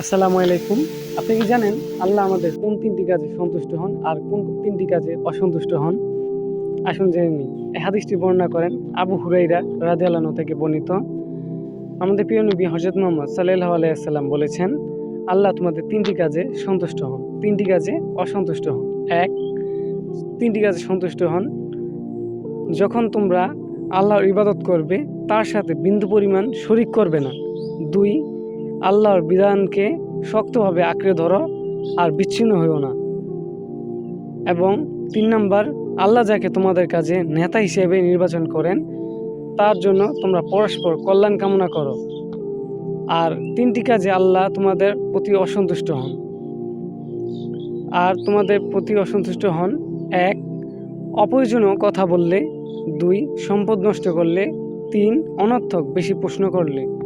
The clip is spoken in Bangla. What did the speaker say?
আসসালামু আলাইকুম। আপনি কি জানেন আল্লাহ আমাদের কোন তিনটি কাজে সন্তুষ্ট হন আর কোন তিনটি কাজে অসন্তুষ্ট হন? আসুন জেনে নিই। হাদিসটি বর্ণনা করেন আবু হুরাইরা রাধে আলানো থেকে বর্ণিত। আমাদের প্রিয় নবী হজরত মোহাম্মদ সাল্লাহ আলাইসাল্লাম বলেছেন, আল্লাহ তোমাদের তিনটি কাজে সন্তুষ্ট হন। তিনটি কাজে অসন্তুষ্ট হন। এক, তিনটি কাজে সন্তুষ্ট হন যখন তোমরা আল্লাহর ইবাদত করবে, তার সাথে বিন্দু পরিমাণ শরিক করবে না। দুই আল্লাহর বিধানকে শক্তভাবে আঁকড়ে ধরো আর বিচ্ছিন্ন হইও না। এবং তিন নাম্বার, আল্লাহ যাকে তোমাদের কাজে নেতা হিসেবে নির্বাচন করেন, তার জন্য তোমরা পরস্পর কল্যাণ কামনা করো। আর তিনটি কাজে আল্লাহ তোমাদের প্রতি অসন্তুষ্ট হন। আর তোমাদের প্রতি অসন্তুষ্ট হন, এক, অপ্রয়োজনীয় কথা বললে, দুই, সম্পদ নষ্ট করলে, তিন, অনর্থক বেশি প্রশ্ন করলে।